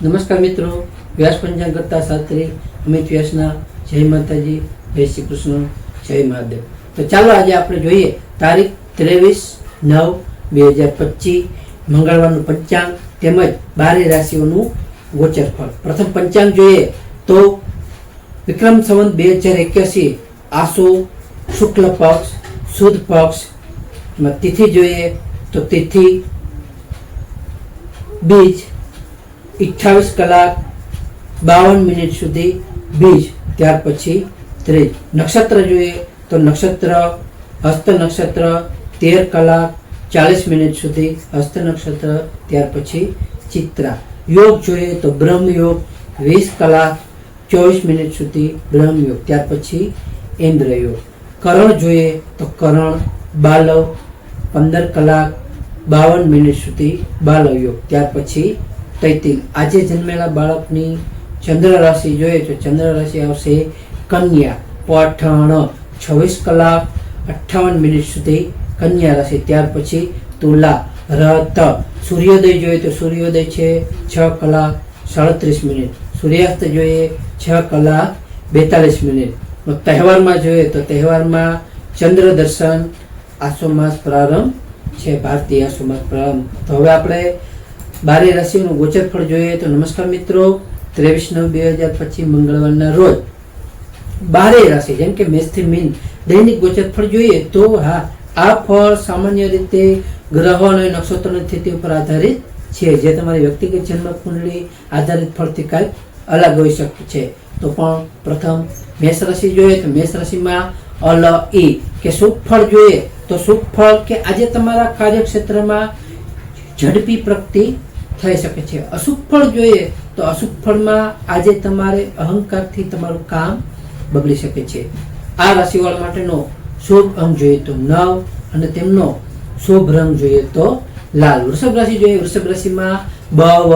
નમસ્કાર મિત્રો, વ્યાસ પંચાંગ કરતા શાસ્ત્રી અમિત વ્યાસના જય માતાજી, જય શ્રી કૃષ્ણ, જય મહાદેવ. તો ચાલો આજે આપણે જોઈએ તારીખ ત્રેવીસ નવ બે હજાર પચીસ, મંગળવારનું પંચાંગ તેમજ બારે રાશિઓનું ગોચર ફળ પ્રથમ પંચાંગ જોઈએ તો વિક્રમ સંવંત બે હજાર એક્યાસી, આસો, શુક્લ પક્ષ, સુદ પક્ષ તિથિ જોઈએ તો તિથિ, બીજ અઠ્ઠાવીસ કલાક બાવન મિનિટ સુધી બીજ, ત્યાર પછી ત્રીજ. નક્ષત્ર જોઈએ તો નક્ષત્ર, હસ્ત નક્ષત્ર, તેર કલાક ચાલીસ મિનિટ સુધી હસ્ત નક્ષત્ર, ત્યાર પછી ચિત્રા. યોગ જોઈએ તો બ્રહ્મ યોગ વીસ કલાક ચોવીસ મિનિટ સુધી બ્રહ્મ યોગ ત્યાર પછી ઇન્દ્ર યોગ કરણ જોઈએ તો કરણ, બાલવ, પંદર કલાક બાવન મિનિટ સુધી બાલવ યોગ ત્યાર પછી તૈતિલ આજે જન્મેલા બાળકની ચંદ્ર રાશિ જોઈએ તો ચંદ્ર રાશિ આવશે કન્યા. પઠણ, છવ્વીસ કલાક અઠ્ઠાવન મિનિટ સુધી કન્યા રાશિ ત્યાર પછી તુલા, રત. સૂર્યોદય જોઈએ તો સૂર્યોદય છે છ કલાક સાડત્રીસ મિનિટ. સૂર્યાસ્ત જોઈએ છ કલાક બેતાલીસ મિનિટ. તહેવારમાં જોઈએ તો તહેવારમાં ચંદ્ર દર્શન આસો માસ પ્રારંભ છે. ભારતીય આસો માસ પ્રારંભ. તો હવે આપણે બારે રાશિનું ગોચર ફળ જોઈએ તો નમસ્કાર મિત્રો, ત્રેવીસ નવ બે હજાર પચીસ મંગળવારના રોજ બારે રાશિ, જેમ કે મેષથી મીન, દૈનિક ગોચર ફળ જોઈએ તો હા, આ ફળ સામાન્ય રીતે ગ્રહો અને નક્ષત્રોની સ્થિતિ ઉપર આધારિત છે. જે તમારી વ્યક્તિગત જન્મ કુંડળી આધારિત ફળથી કાંઈક અલગ હોઈ શકે છે. તો પણ પ્રથમ મેષ રાશિ જોઈએ તો મેષ રાશિમાં અલ, ઈ, કે શુભ ફળ જોઈએ તો શુભ ફળ કે આજે તમારા કાર્યક્ષેત્રમાં ઝડપી પ્રગતિ થઈ શકે છે. અશુભ ફળ જોઈએ તો અશુભ આજે તમારે અહંકારથી તમારું કામ બગડી શકે છે. આ રાશિવાળા માટેનો શુભ અંક જોઈએ તો નવ અને તેમનો શુભ રંગ જોઈએ તો લાલ. વૃષભ રાશિ જોઈએ, વૃષભ રાશિમાં બ, વ,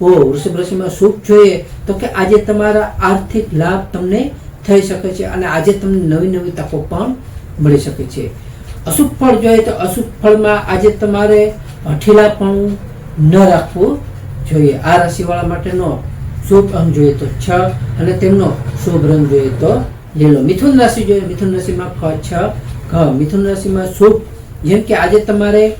ઓ. વૃષભ રાશિમાં શુભ જોઈએ તો કે આજે તમારા આર્થિક લાભ તમને થઈ શકે છે અને આજે તમને નવી નવી તકો પણ મળી શકે છે. અશુભ ફળ જોઈએ તો અશુભ ફળમાં આજે તમારે હઠીલાપણું ન રાખવું જોઈએ. આ રાશિવાળા માટેનો શુભ અંગ જોઈએ તો છ અને તેમનો શુભ રંગ જોઈએ તો લીલો મિથુન રાશિ જોઈએ. મિથુન રાશિમાં ખ, છ, ઘ. મિથુન રાશિમાં શુભ, જેમ કે આજે તમારે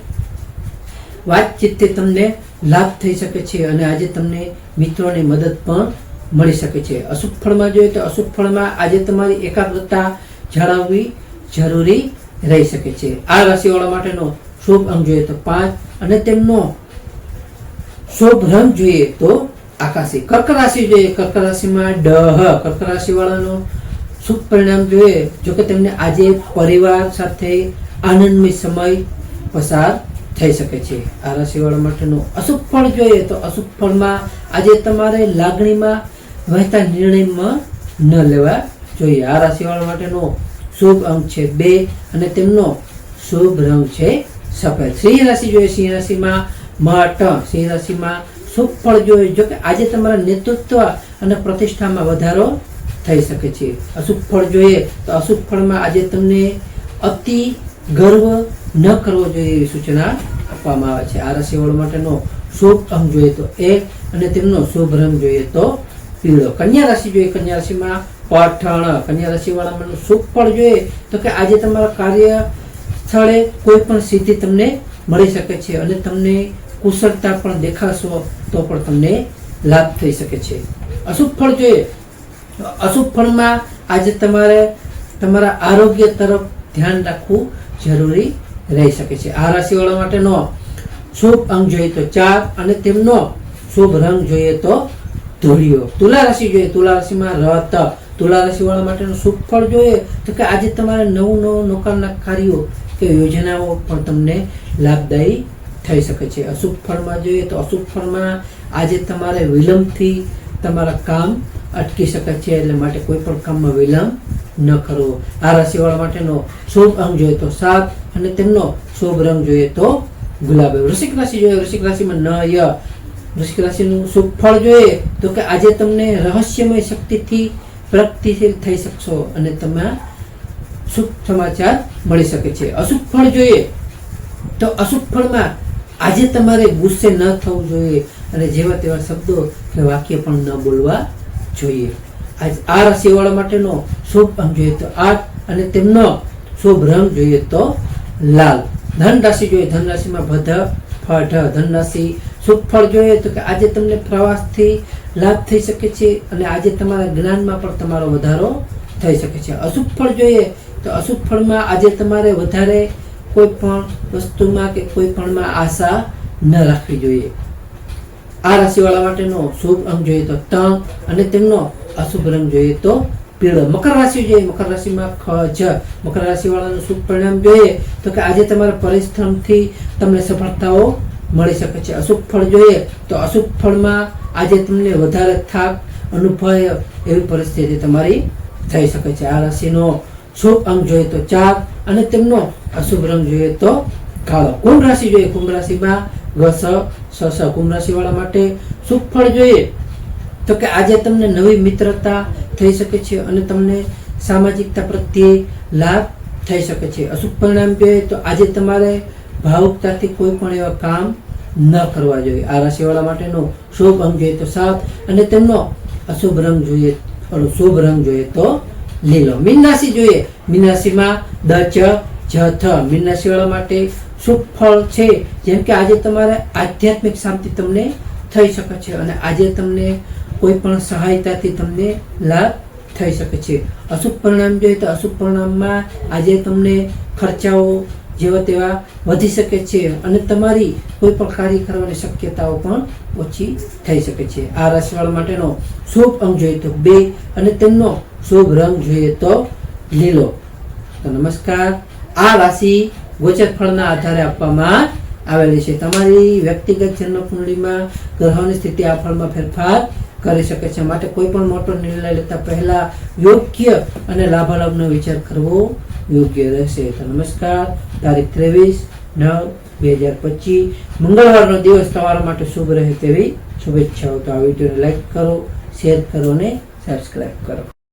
વાતચીતથી તમને લાભ થઈ શકે છે અને આજે તમને મિત્રોની મદદ પણ મળી શકે છે. અશુભ ફળમાં જોઈએ તો અશુભ ફળમાં આજે તમારી એકાગ્રતા જાળવવી જરૂરી રહી શકે છે. આ રાશિવાળા માટેનો શુભ અંગ જોઈએ તો પાંચ અને તેમનો શુભ રંગ જોઈએ તો આકાશી કર્ક રાશિ જોઈએ કર્ક રાશિમાં ડહ કર્ક રાશિ વાળાનો શુભ પરિણામ જોઈએ જો કે તેમને આજે પરિવાર સાથે આનંદમય સમય પસાર થઈ શકે છે આ રાશિવાળા માટેનો અશુભ ફળ જોઈએ તો અશુભ ફળમાં આજે તમારે લાગણીમાં વહેતા નિર્ણયમાં ન લેવા જોઈએ આ રાશિવાળા માટેનો શુભ અંક છે બે અને તેમનો શુભ રંગ છે સફેદ સિંહ રાશિ જોઈએ સિંહ રાશિમાં મઠ સિંહ રાશિમાં શુભ ફળ જોઈએ જો કે આજે તમારા નેતૃત્વ અને પ્રતિષ્ઠામાં વધારો થઈ શકે છે. અશુભ ફળ જોઈએ તો અશુભ ફળમાં આજે તમને અતિ ગર્વ ન કરવો જોઈએ એવી સૂચના આપવામાં આવે છે. આ રાશિવાળો માટેનો શુભ અંગ જોઈએ તો એક અને તેમનો શુભ રંગ જોઈએ તો પીળો. કન્યા રાશિ જોઈએ કન્યા રાશિમાં પઠણ. કન્યા રાશિવાળામાં શુભ ફળ જોઈએ તો કે આજે તમારા કાર્ય સ્થળે કોઈ પણ સિદ્ધિ તમને મળી શકે છે અને તમને કુશળતા પણ દેખાશો તો પણ તમને લાભ થઈ શકે છે. અશુભ ફળ જોઈએ. અશુભ ફળમાં આજે તમારે તમારા આરોગ્ય તરફ ધ્યાન રાખવું જરૂરી રહી શકે છે. આ રાશિવાળા માટેનો શુભ અંગ જોઈએ તો ચાર અને તેમનો શુભ રંગ જોઈએ તો ધોળિયો. તુલા રાશિ જોઈએ. તુલા રાશિમાં રત. તુલા રાશિવાળા માટેનું શુભ ફળ જોઈએ તો કે આજે તમારે નવું નવું નોકરના કાર્યો કે યોજનાઓ પણ તમને લાભદાયી થઈ શકે છે. અશુભ ફળમાં જોઈએ તો અશુભ ફળમાં આજે તમારે વિલંબથી તમારા કામ અટકી શકે છે એટલે માટે કોઈ પણ કામમાં વિલંબ ન કરવો. આ રાશિવાળા માટેનો શુભ અંગ જોઈએ તો સાત અને તેમનો શુભ રંગ જોઈએ તો ગુલાબી. વૃશ્ચિક રાશિ જોઈએ, વૃશ્ચિક રાશિમાં ન ય. વૃશ્ચિક રાશિનું શુભ ફળ જોઈએ તો કે આજે તમને રહસ્યમય શક્તિથી પ્રગતિશીલ થઈ શકશો અને તમે શુભ સમાચાર મળી શકે છે. અશુભ ફળ જોઈએ તો અશુભ ફળમાં આજે તમારે ગુસ્સે ન થવું જોઈએ અને જેવા તેવા શબ્દો કે વાક્ય પણ ન બોલવા જોઈએ. આજ આ રાશિવાળા માટેનો શુભ અંગ જોઈએ તો આઠ અને તેમનો શુભ રંગ જોઈએ તો લાલ. ધન રાશિ જોઈએ. ધન રાશિમાં ભધ ફઢ ધન રાશિ શુભ ફળ જોઈએ તો કે આજે તમને પ્રવાસથી લાભ થઈ શકે છે અને આજે તમારા જ્ઞાનમાં પણ તમારો વધારો થઈ શકે છે. અશુભ ફળ જોઈએ તો અશુભ ફળમાં આજે તમારે વધારે કોઈ પણ વસ્તુમાં કે કોઈ પણમાં આશા ન રાખવી જોઈએ. આ રાશિવાળા માટેનો શુભ અંગ જોઈએ તો તણ અને તેમનો અશુભ રંગ જોઈએ તો પીળો. મકર રાશિ જોઈએ. મકર રાશિમાં ખ, જ. મકર રાશિવાળાનું શુભ પરિણામ જોઈએ તો કે આજે તમારા પરિશ્રમથી તમને સફળતાઓ મળી શકે છે. અશુભ ફળ જોઈએ તો અશુભ ફળમાં આજે તમને વધારે થાક અનુભવ એવી પરિસ્થિતિ તમારી થઈ શકે છે. આ રાશિનો શુભ અંગ જોઈએ તો ચાર અને તેમનો અશુભ રંગ જોઈએ તો કાળો. કુંભ રાશિ જોઈએ, કુંભ રાશિમાં ઘસ સ સ સ કુંભ રાશિવાળા માટે શુભ ફળ જોઈએ. તો કે આજે તમને નવી મિત્રતા થઈ શકે છે અને તમને સામાજિકતા પ્રત્યે લાભ થઈ શકે છે. અશુભ પરિણામ જોઈએ તો આજે તમારે ભાવુકતાથી કોઈ પણ એવા કામ ન કરવા જોઈએ. આ રાશિવાળા માટેનો શુભ અંગ જોઈએ તો સાત અને તેમનો અશુભ રંગ જોઈએ શુભ રંગ જોઈએ તો લીલો. મીન રાશિ જોઈએ. મીન દ, ચ જથ મીન રાશિવાળા માટે શુભ ફળ છે. જેમ કે આજે તમારે આધ્યાત્મિક શાંતિ તમને થઈ શકે છે અને આજે તમને કોઈ પણ સહાયતાથી તમને લાભ થઈ શકે છે. અશુભ પરિણામ જોઈએ તો અશુભ પરિણામમાં આજે તમને ખર્ચાઓ જેવા તેવા વધી શકે છે અને તમારી કોઈ પણ કાર્ય કરવાની શક્યતાઓ પણ ઓછી થઈ શકે છે. આ રાશિવાળા માટેનો શુભ અંગ જોઈએ તો બે અને તેમનો શુભ રંગ જોઈએ તો લીલો. તો નમસ્કાર. આ રાશિ ગોચર ફળના આધારે આપવામાં આવેલી છે. તમારી વ્યક્તિગત જન્મ કુંડળીમાં ગ્રહોની સ્થિતિ આ ફળમાં ફેરફાર કરી શકે છે. માટે કોઈ પણ મોટો નિર્ણય લેતા પહેલા યોગ્ય અને લાભાલાભનો વિચાર કરવો યોગ્ય રહેશે. તો નમસ્કાર. તારીખ ત્રેવીસ નવ બે હજાર પચીસ. મંગળવારનો દિવસ તમારા માટે શુભ રહે તેવી શુભેચ્છાઓ. તો આ વિડીયોને લાઈક કરો, શેર કરો અને સબસ્ક્રાઈબ કરો.